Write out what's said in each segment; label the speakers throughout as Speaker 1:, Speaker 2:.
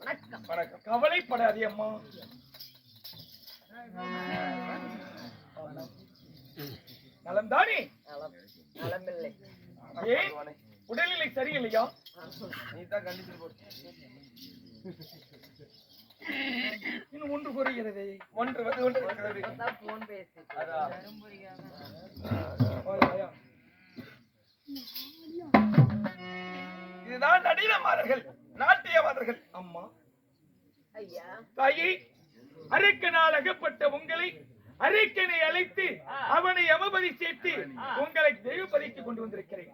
Speaker 1: வணக்கம்.
Speaker 2: வணக்கம் கவலைப்படாதே அம்மா. நலம் தானே
Speaker 1: நலம் நலமில்லை.
Speaker 2: ஏன்? உடல்நிலை சரியில்லையா?
Speaker 3: நீ தான் கண்டிச்சு போட்டு
Speaker 2: இன்னும் ஒன்று குறைகிறது.
Speaker 3: ஒன்று வந்து ஒன்று
Speaker 1: போன் பேசி.
Speaker 3: இதுதான் நடின மாதர்கள் நாட்டிய மாதர்கள்
Speaker 2: அம்மா தாயி அரக்கனால் அகப்பட்ட உங்களை அரக்கனை அழைத்து அவனை யமபதி சேர்த்து உங்களை தெய்வபதிக்கு கொண்டு வந்திருக்கிறேன்.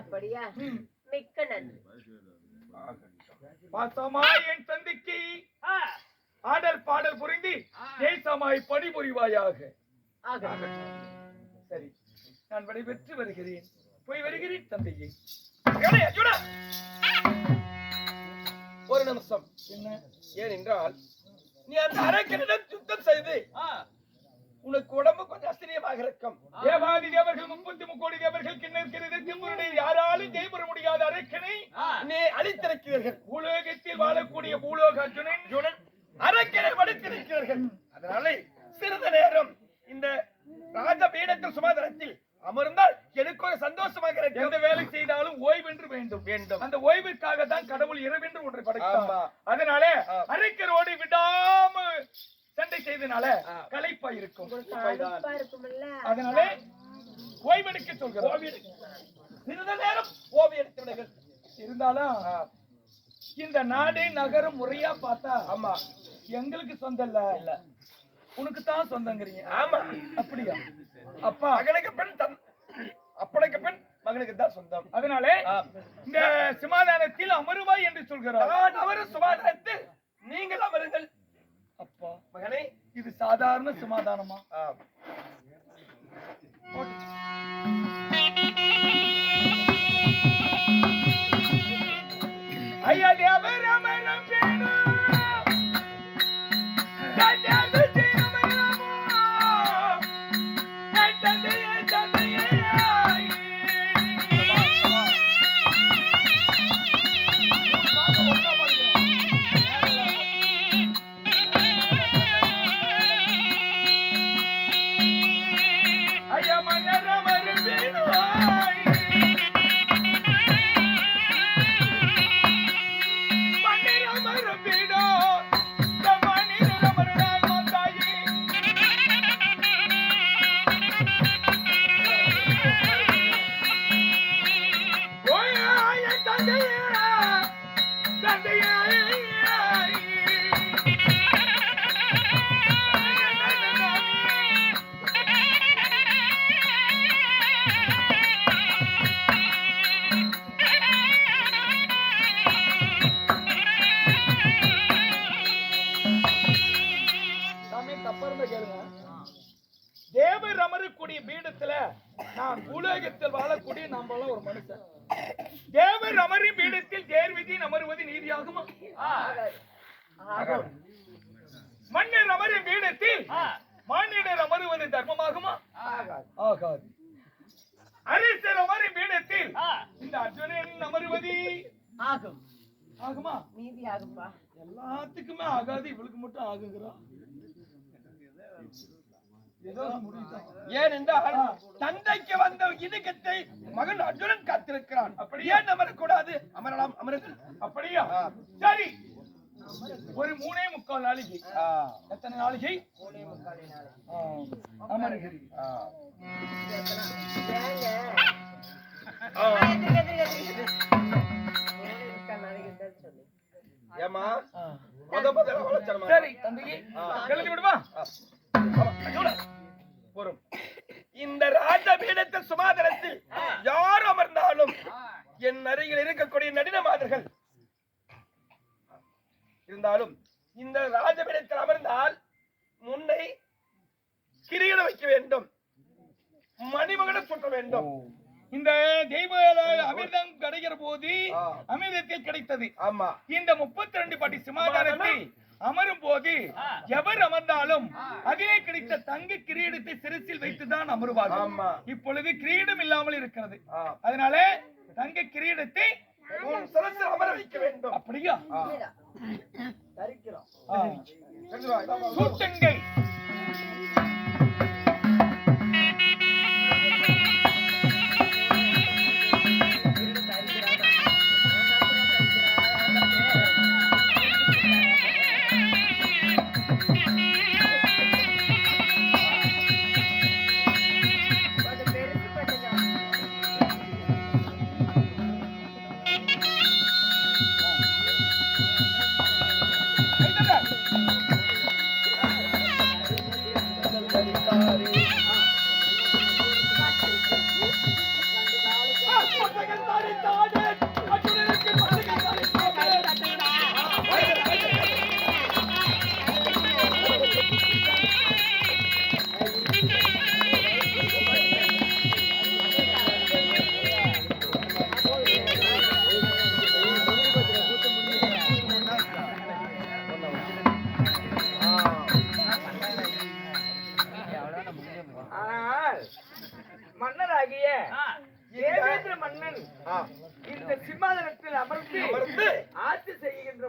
Speaker 1: அப்படியா. மிக்க நன்றி.
Speaker 2: பாசமா என் தந்தைக்கு ஆடல் பாடல் புரிந்து தேசமாய் பணிபுரிவாயாக. சரி நான் விடைபெற்று வருகிறேன். போய் வருகிறேன் தந்தையே!
Speaker 3: ஒரு நிமிஷம்.
Speaker 2: என்ன?
Speaker 3: ஏனென்றால் நீ அந்த அரக்கனிடம் சுத்தம் செய்து உனக்கு உடம்பு கொஞ்சம் அசிரியமாக இருக்கும்.
Speaker 2: தேவாதி தேவர்கள் முப்பத்தி முக்கோடி தேவர்கள் கிண்ணற்கிறது திம்புருடைய யாராலும் ஜெயபெற முடியாத அரக்கனை
Speaker 3: நீ அழித்திருக்கிறீர்கள்.
Speaker 2: உலகத்தில் வாழக்கூடிய பூலோக அர்ஜுனன்
Speaker 3: ஜுனன் அரக்கனை வடித்திருக்கிறீர்கள் அதனால சிறிது நேரம் இந்த ராஜ பீடத்தில் சுமாதனத்தில் அமர்ந்தால் எனக்கு ஒரு சந்தோஷமாக
Speaker 2: எந்த வேலை செய்தாலும் ஓய்வென்று வேண்டும்.
Speaker 3: வேண்டும்.
Speaker 2: அந்த ஓய்விற்காக தான் கடவுள் இரவென்று ஒன்றை படைத்தார். அதனால. அரக்கரோடு விடாம சண்டை செய்தனால. களைப்பா இருக்கும். அதனால ஓய்வெடுக்க சொல்கிறோம்.
Speaker 3: சிறிது நேரம் ஓவியம் எடுத்து விடுங்கள்.
Speaker 2: இருந்தாலும் இந்த நாடு நகரம் முறையா பார்த்தா
Speaker 3: ஆமா.
Speaker 2: எங்களுக்கு சொந்தம் இல்ல. இல்ல. உனக்கு தான் சொந்தங்கிறீங்க.
Speaker 3: ஆமா.
Speaker 2: அப்படியா? அப்பா.
Speaker 3: மகனுக்கு பெண் தன் அப்பனுக்கு பெண் மகனுக்கு தான் சொந்தம்.
Speaker 2: அதனால. இந்த சமாதானத்தில் அமருவாய் என்று சொல்கிறார்.
Speaker 3: அவரு சுமாதானத்தில் நீங்கள் அமருங்கள்.
Speaker 2: அப்பா.
Speaker 3: மகனே.
Speaker 2: இது சாதாரண சமாதானமா? தேவர் அமரும் பீடத்தில் தேர்விதி அமருவது நீதியாகுமா? மன்னர் அமரும் பீடத்தில் மானிடர் அமருவது தர்மமாகுமா? ஆகாது. அரசர் அமரும் பீடத்தில் இந்த அர்ஜுனன் அமருவது
Speaker 1: ஆகும்.
Speaker 2: ஆகுமா?
Speaker 1: நீதி ஆகும்பா
Speaker 2: எல்லாத்துக்குமே ஆகாது இவளுக்கு மட்டும் முடியுதான்
Speaker 3: ஏனென்றால் தந்தைக்கு வந்த இடுக்கத்தை மகன் அர்ஜுனன் காத்திருக்கிறான். அப்படி ஏன் அமரக்கூடாது? அமரலாம் அமருங்கள்
Speaker 2: அப்படியா. சரி. ஒரு மூணே முக்கால் நாளைக்கு எத்தனை நாளைக்கு
Speaker 1: மூணே முக்கால்
Speaker 2: தங்க கிரீடத்தை சிரசில் வைத்துதான் அமருவார்கள். இப்பொழுது கிரீடம் இல்லாமல் இருக்கிறது. அதனால தங்க கிரீடத்தை
Speaker 3: சிரசில் அமர வைக்க வேண்டும்.
Speaker 2: அப்படியா. சூட்டுங்கள்.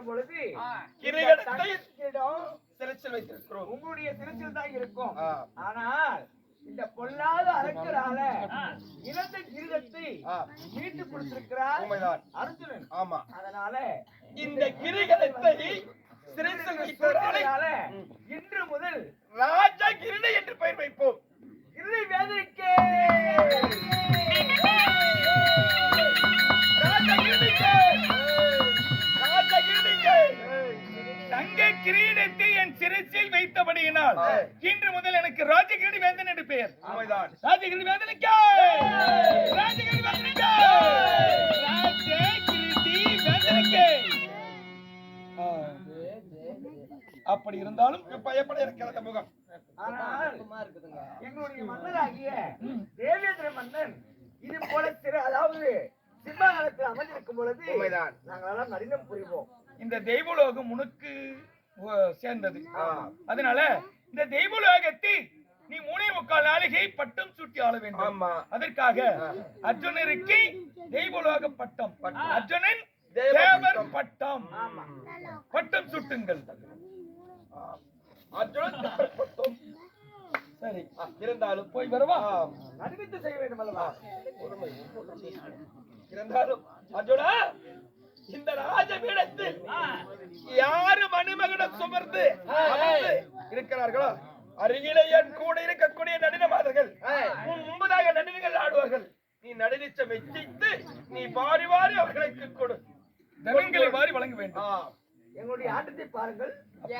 Speaker 4: பொழுது
Speaker 3: கிரீடத்தை வைத்திருக்கிறோம்.
Speaker 4: உங்களுடைய சிறச்சில் தான் இருக்கும். ஆனால் இந்த பொல்லாத அரக்கரால இழந்த கிரீடத்தை. மீட்டு கொடுத்திருக்கிறார். அர்ஜுனன்.
Speaker 3: ஆமா.
Speaker 4: அதனால
Speaker 3: இந்த
Speaker 4: அதனால இன்று முதல்
Speaker 3: ராஜா கிரீட என்று பெயர் வைப்போம்.
Speaker 4: இறை வேதனைக்கே!
Speaker 3: ராஜா கிரீடிக்கு ராஜா கிரீடிக்கு
Speaker 2: தங்க கிரீடத்தை என் சிரசில் வைத்தபடியினால். இன்று முதல் எனக்கு ராஜகிரி வேந்தன் என்று பெயர்.
Speaker 3: உண்மைதான்.
Speaker 2: ராஜகிரி வேந்தனுக்கு. ராஜகிரி வேந்தனுக்கு. ராஜகிரி வேந்தனுக்கு. அப்படி இருந்தாலும்
Speaker 3: பயப்பட இருக்கிற முகம்.
Speaker 4: எங்களுடைய மன்னராகிய தேவேந்திர மன்னன் இது போல திரு அதாவது சிம்மாசனத்தில் அமர்ந்திருக்கும் பொழுது
Speaker 3: உண்மைதான்.
Speaker 4: நாங்களெல்லாம் நடினம் புரிவோம்.
Speaker 2: இந்த தெய்வலோகம் உனக்கு சேர்ந்தது. அதனால இந்த தெய்வலோகத்தில் நீ மூணே முக்கால் நாளிகை பட்டம் சூட்டி ஆள வேண்டும். அதற்காக அர்ஜுனருக்கு தெய்வலோக பட்டம். அர்ஜுனன்
Speaker 3: தேவ
Speaker 2: தேவர்
Speaker 3: பட்டம்.
Speaker 2: பட்டம். சுட்டுங்கள்.
Speaker 3: அர்ஜுனன் பட்டம்.
Speaker 2: சரி.
Speaker 3: இருந்தாலும்
Speaker 2: போய் வரவா?
Speaker 3: ஆ,
Speaker 4: நடிவித்து செய்ய வேண்டும் அல்லவா.
Speaker 3: இருந்தாலும் அர்ஜுனா இந்த ராஜபீடத்தில் யாரு மணிமகனை சுமர்ந்து இருக்கிறார்களோ? அருகிலே என் கூட இருக்கக்கூடிய நடினமாதர்கள் முன்பதாக நடினங்கள் ஆடுவார்கள். நீ நடினிச்ச மெச்சித்து நீ வாரி வாரி அவர்களுக்கு கொடு.
Speaker 2: தனங்களை வாரி வழங்க வேண்டும்.
Speaker 4: எங்களுடைய ஆட்டத்தை பாருங்கள்.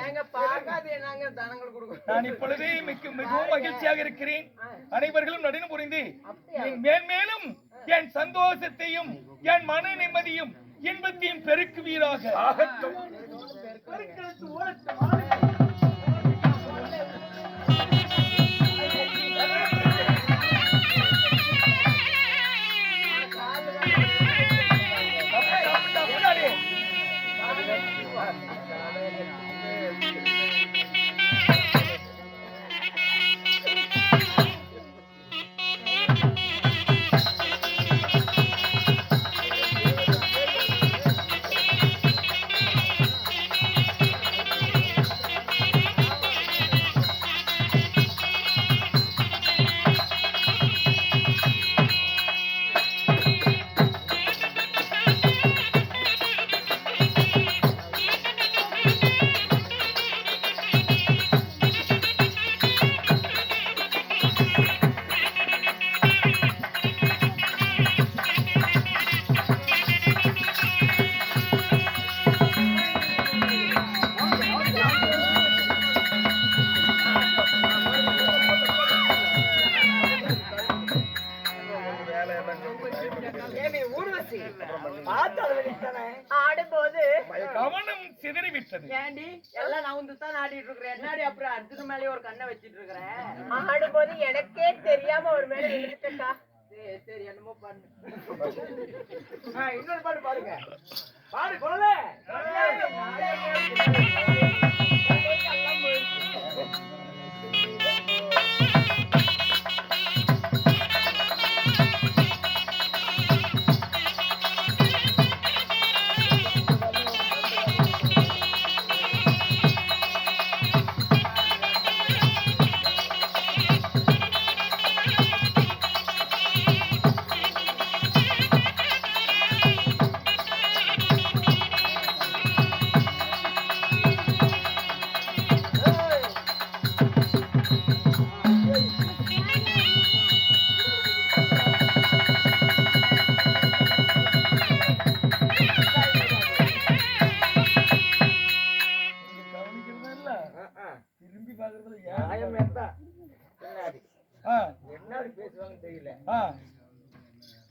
Speaker 1: ஏங்க பார்க்காதே நாங்க தனங்கள் கொடுக்கணும்
Speaker 2: நான் இப்பொழுது மிக்க மிகவும் மகிழ்ச்சியாக இருக்கிறேன். அனைவர்களும் நடினம் புரிந்து மேன்மேலும் என் சந்தோஷத்தையும் என் மன நிம்மதியும் இன்பத்தையும் பெருக்குவீராக
Speaker 3: ஆகட்டும்.
Speaker 1: Thank you.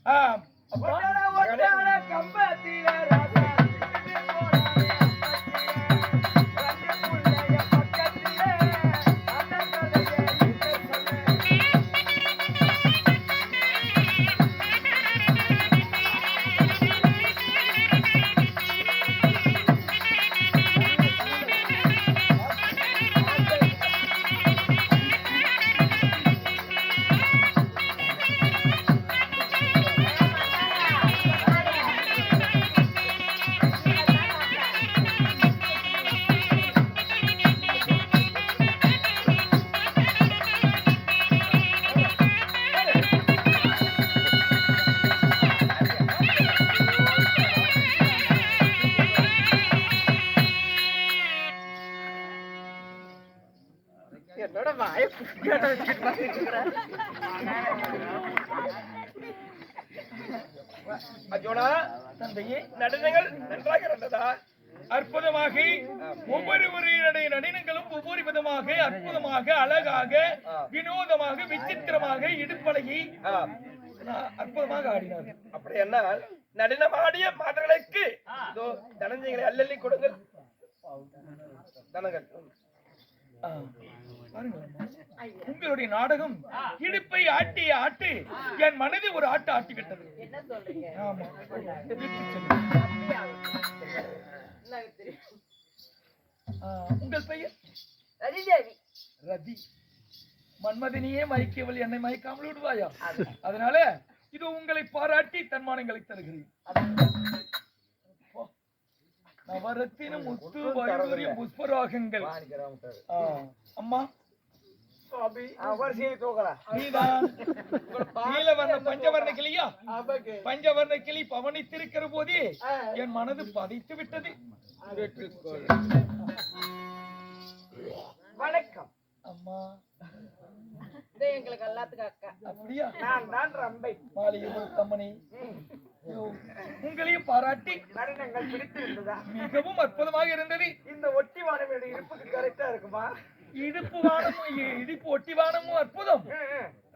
Speaker 4: ஆ,
Speaker 2: ஒவ்வொருவருடைய நடனங்களும் ஒவ்வொரு விதமாக அற்புதமாக அழகாக வினோதமாக விசித்திரமாக இடுப்பழகி அற்புதமாக ஆடினார்.
Speaker 3: அப்படி என்ன நடனமாடிய மாதர்களுக்கு இதோ தனஞ்சயங்களை அள்ளி கொடுங்கள். தனங்கள்.
Speaker 2: உங்களுடைய நாடகம் இடுப்பை ஆட்டிய ஆட்டு என் மனதை ஒரு ஆட்டு ஆட்டி விட்டது
Speaker 5: என்ன சொல்றீங்க?
Speaker 2: ஆமா வீட்டுக்கு செல்லுங்கள்.
Speaker 5: அப்படியா? எனக்கு தெரியும்.
Speaker 2: ஆ, உங்கள் பெயர்?
Speaker 5: ரதிதேவி
Speaker 2: ரதி மன்மதினியே மயக்கியவள் என்னை மயக்காமல் விடுவாயா? அதனால இது உங்களை பாராட்டி தன்மானங்களை தருகிறேன். நவரத்தின முத்து வைடூரிய புஷ்பராகங்கள். அம்மா. பஞ்சவர்ண கிளியா? பஞ்சவர்ண கிளி பவனித்திருக்கிற போதே என் மனது பதைத்து விட்டது.
Speaker 4: வணக்கம்.
Speaker 2: அம்மா.
Speaker 5: இது எங்களுக்கு எல்லாத்துக்கும் அக்கா.
Speaker 2: அப்படியா?
Speaker 4: நான் தான் ரம்பை.
Speaker 2: மாளிகை தம்மணி ஐயோ, உங்களையும் பாராட்டி
Speaker 4: நடனங்கள் பிடித்திருந்ததா?
Speaker 2: மிகவும் அற்புதமாக இருந்தது.
Speaker 4: இந்த ஒட்டி வானவோட இருப்புக்கு கரெக்டா இருக்குமா?
Speaker 2: இடுப்பு வானமும் இடுப்பு ஒட்டி வானமும் அற்புதம்.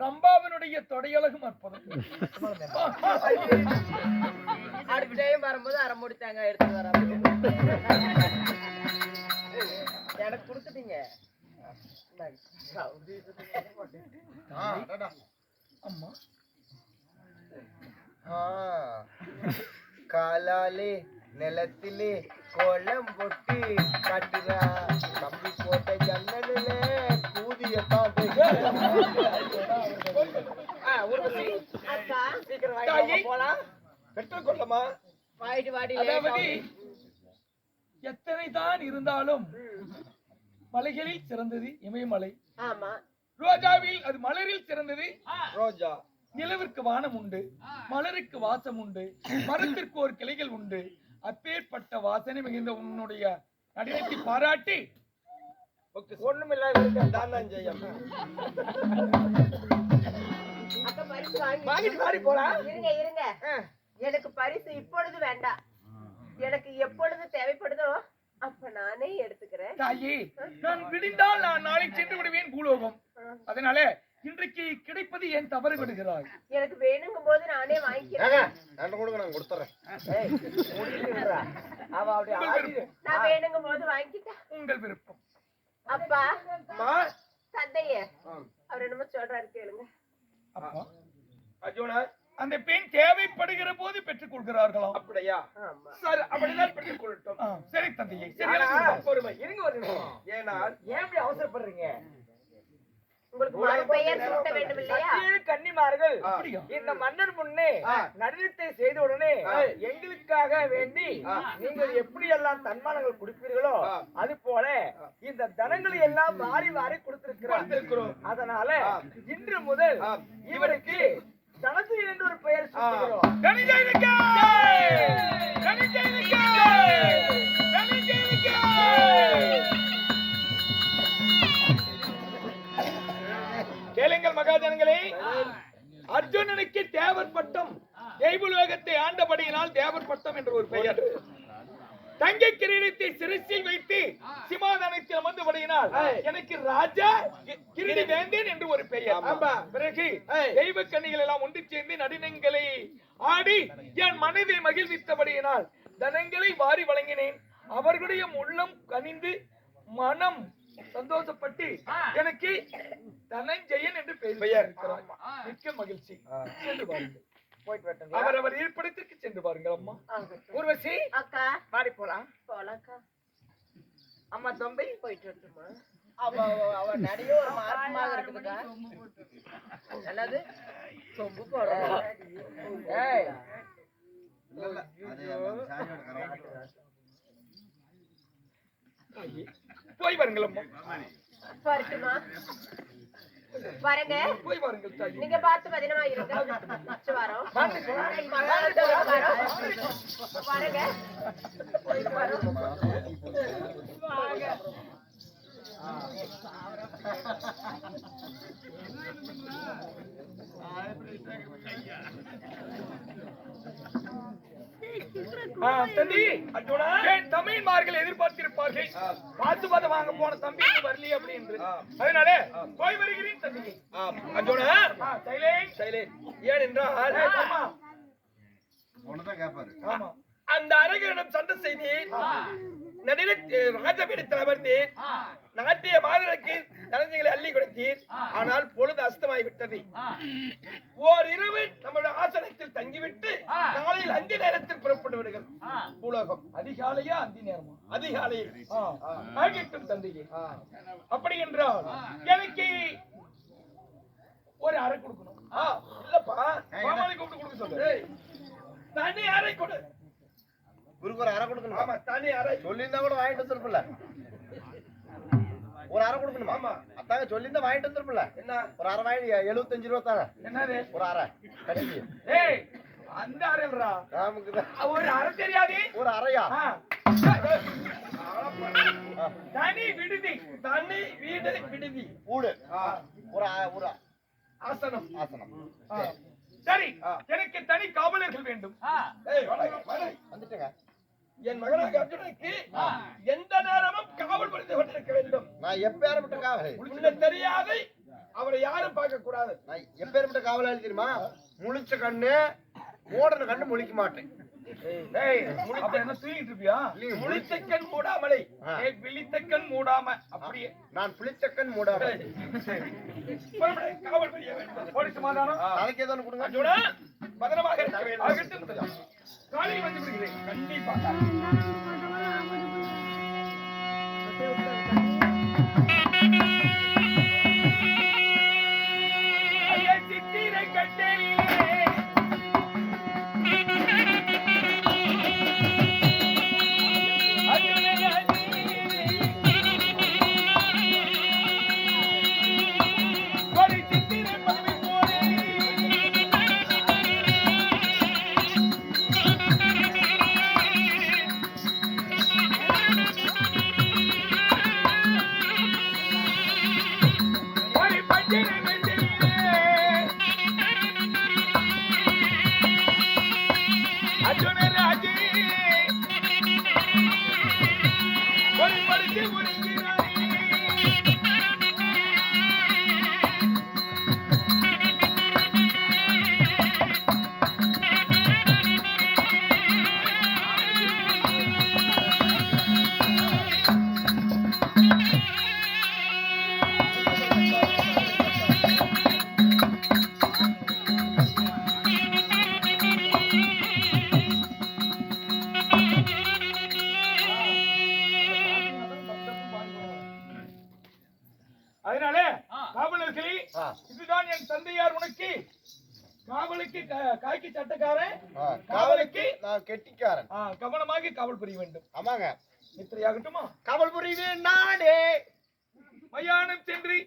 Speaker 2: ரம்பாவினுடைய தொடையழகும் அற்புதம்.
Speaker 5: அடுத்த டைம் வரும்போது அரை மூடி தேங்காய் எடுத்து வர எனக்கு கொடுத்துட்டீங்க.
Speaker 2: அம்மா.
Speaker 4: காலாலே நிலத்திலே கோலம் பொட்டி கட்டுறா கம்பி போட்ட ஜன்னலில கூதிய
Speaker 5: அக்கா
Speaker 4: சீக்கிரம் போலாம்.
Speaker 3: பெற்றுக் கொள்ளமா
Speaker 5: வாடி வாடி.
Speaker 2: எத்தனை தான் இருந்தாலும் மலைகளில் சிறந்தது இமயமலை.
Speaker 5: ஆமா.
Speaker 2: ரோஜாவில் அது மலரில் சிறந்தது.
Speaker 3: ரோஜா.
Speaker 2: நிலவிற்கு வானம் உண்டு மலருக்கு வாசம் உண்டு மரத்திற்கு ஒரு கிளைகள் உண்டு. அப்பேற்பட்ட வாசனை மிகுந்த உன்னுடைய நடனத்தை பாராட்டி.
Speaker 4: ஒண்ணுமில்லாத
Speaker 3: தானஞ்சயம்
Speaker 5: அக்கா பரிசு வாங்கி
Speaker 4: வாங்கிட்டு வாடி போலாம்.
Speaker 5: இருங்க இருங்க. எனக்கு பரிசு இப்பொழுது வேண்டாம். எனக்கு எப்பொழுது தேவைப்படுதோ அப்ப நானே எடுத்துக்கிறேன்.
Speaker 2: தாயே நான் விடிந்தால் நான் நாளை சென்று விடுவேன் பூலோகம் அதனால இன்றைக்கு கிடைப்பது ஏன் தவறு விடுகிறாய்.
Speaker 5: எனக்கு வேணுங்கும் போது நானே வாங்கிக்கிறேன்.
Speaker 3: ரெண்டு கொடுங்க நான் கொடுத்துறேன்.
Speaker 4: அவ அப்படி
Speaker 2: உங்கள்
Speaker 4: ஆடி
Speaker 2: விருப்பம்.
Speaker 5: நான் வேணுங்கும் போது வாங்கிக்கிட்டேன்
Speaker 2: உங்கள் விருப்பம்.
Speaker 5: அப்பா
Speaker 3: அம்மா
Speaker 5: தந்தைய அவர் என்னமோ சொல்றாரு கேளுங்க.
Speaker 2: அப்பா.
Speaker 3: அர்ஜுனா
Speaker 2: அந்த பெண் தேவைப்படுகிற போது பெற்றுக் கொள்கிறார்களாம்
Speaker 3: அப்படியா சரி அப்படிதான் பெற்றுக் கொள்ளட்டும்
Speaker 2: சரி தந்தையை சரி.
Speaker 3: பொறுமை இருங்க ஒரு நிமிஷம் ஏனால்
Speaker 4: ஏன் இப்படி அவசரப்படுறீங்க கன்னிமார்கள்? இந்த மன்னர் முன்னே. நடனத்தை செய்த உடனே. எங்களுக்காக வேண்டி. நீங்கள் எப்படி எல்லாம் தன்மானங்கள் கொடுப்பீர்களோ. அது போல இந்த தனங்களை எல்லாம் வாரி வாரி கொடுத்திருக்கிறோம். அதனால. இன்று முதல். இவருக்கு தனது என்று ஒரு பெயர் சூட்டுகிறோம்!
Speaker 2: தனிஜனுக்கே! கேளுங்கள் மகாஜனங்களே. அர்ஜுனனுக்கு தேவர் பட்டம் தெய்வலோகத்தை ஆண்டபடியினால் தேவர் பட்டம் என்ற ஒரு பெயர். தங்க கிரீடத்தை சிரசில் வைத்து சிமாதானத்தில் அமர்ந்தபடியினால் எனக்கு ராஜா கிரீடி வேந்தேன் என்று ஒரு பெயர். பிறகு தெய்வ கண்ணிகள் எல்லாம் ஒன்று சேர்ந்து நடினங்களை ஆடி என் மனதை மகிழ்வித்தபடியினால் தனங்களை வாரி வழங்கினேன். அவர்களுடைய உள்ளம் கனிந்து மனம் சந்தோஷப்பட்டு எனக்கு தனஞ்செயன் என்று பெயர் மிக்க மகிழ்ச்சி. பாருங்கள்.
Speaker 4: போயிட்டு
Speaker 2: அவர் அவர் இருப்பிடத்திற்கு சென்று பாருங்கள் அம்மா. ஊர்வசி
Speaker 5: அக்கா.
Speaker 4: மாறி போலாம்.
Speaker 5: போலாக்கா
Speaker 4: அம்மா தம்பி.
Speaker 5: போயிட்டு வரட்டுமா?
Speaker 4: அவ அவ- ஒரு மார்க்கமாக இருக்குதுக்கா போடுறோம் ஏய்.
Speaker 2: போய் பாருங்கள்
Speaker 5: பாருங்க.
Speaker 2: போய் பாருங்க
Speaker 5: நீங்க பார்த்து பதினமா இருங்க. நெக்ஸ்ட் வாரம் பாருங்க போய் பாருங்க.
Speaker 2: ஆ எப்படி தம்பி. தமிழ்மார்கள் எதிர்பார்த்திருப்பார்கள். பார்த்து பார்த்து வாங்க போன தம்பி வரலையே அப்படின்னு அதனால போய் வருகிறேன் தம்பி.
Speaker 3: அர்ஜுனா.
Speaker 2: ஆ, சைலேஷ்.
Speaker 3: சைலேஷ் ஏன் என்றால் அந்த அரகரிடம் சண்டை செய்தேன். நடில ராஜபீடத்தில் அமர்ந்தேன் நாட்டிய மாதருக்கு நலஞ்சங்களை அள்ளி கொடுத்தீர். ஆனால் பொழுது அஸ்தமாய் விட்டது. ஓர் இரவு நம்முடைய ஆசனத்தில் தங்கிவிட்டு காலையில் அஞ்சு நேரத்தில் புறப்பட்டு விடுகிறது பூலோகம்
Speaker 2: அதிகாலையா அந்தி நேரமா?
Speaker 3: அதிகாலையில்.
Speaker 2: ஆகட்டும் தந்தையே அப்படி என்றால் எனக்கு ஒரு அறை கொடுக்கணும்.
Speaker 3: இல்லப்பா.
Speaker 2: மாமாவை கூப்பிட்டு கொடுக்க சொல்லு.
Speaker 3: தனி அறை கொடு.
Speaker 6: குருக்கு ஒரு அரை கொடுக்கணும்.
Speaker 3: ஆமா தனி அறை.
Speaker 6: சொல்லியிருந்தா கூட வாங்கிட்டு வந்துருப்பில்ல ஒரு அரை கொடுக்கணுமா?
Speaker 3: ஆமா.
Speaker 6: அத்தாங்க சொல்லியிருந்தா வாங்கிட்டு வந்துருப்பில்ல
Speaker 3: என்ன?
Speaker 6: ஒரு அரை வாங்கி எழுபத்தஞ்சு ரூபா தாங்க.
Speaker 2: என்னது?
Speaker 6: ஒரு அரை.
Speaker 2: ஏய் அந்த அறைல்ரா
Speaker 6: நமக்கு தான்.
Speaker 2: ஒரு அறை தெரியாது?
Speaker 6: ஒரு.
Speaker 2: ஆ, தனி விடுதி.
Speaker 3: தனி வீடு விடுதி.
Speaker 6: வீடு. ஒரு ஒரு
Speaker 3: ஆசனம்.
Speaker 6: ஆசனம்.
Speaker 2: சரி. எனக்கு தனி காவலர்கள் வேண்டும்.
Speaker 3: ஏய், வணக்கம், வணக்கம்.
Speaker 6: வந்துட்டுங்க.
Speaker 3: என் மகனாக அர்ஜுனுக்கு எந்த நேரமும் காவல் புரிந்து கொண்டிருக்க வேண்டும்.
Speaker 6: நான் எப்பேற்பட்ட காவல்.
Speaker 3: உன்னை தெரியாது அவரை யாரும் பார்க்க கூடாது.
Speaker 6: நான் எப்பேற்பட்ட காவலாளி தெரியுமா? முழிச்ச கண்ணு மூடன கண்ணு முழிக்க மாட்டேன்.
Speaker 3: முழிச்சக்கன் மூடாமலை.
Speaker 2: விழித்தக்கன் மூடாம அப்படியே.
Speaker 6: நான் புளிச்சக்கன் மூடாம.
Speaker 3: காவல்
Speaker 2: போலீஸ் சமாதானம்.
Speaker 6: நாளைக்கு ஏதோ ஒண்ணு கொடுங்க.
Speaker 3: பத்திரமாக இருக்க வேண்டும்.
Speaker 2: காலையில் வந்து விடுகிறேன்.
Speaker 3: கண்டிப்பாக
Speaker 2: கவனமாக காவல் புரிய வேண்டும்.
Speaker 6: ஆமாங்க.
Speaker 2: நித்திரையாகட்டுமா
Speaker 6: காவல் புரியுது நாடே
Speaker 2: மயானம் சென்று.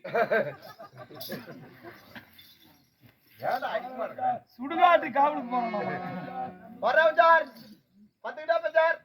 Speaker 2: சுடுகாட்டு காவலுக்கு போறோம்
Speaker 6: வர்றவஜார் பத்துக்கிட்டா பெஞ்சார்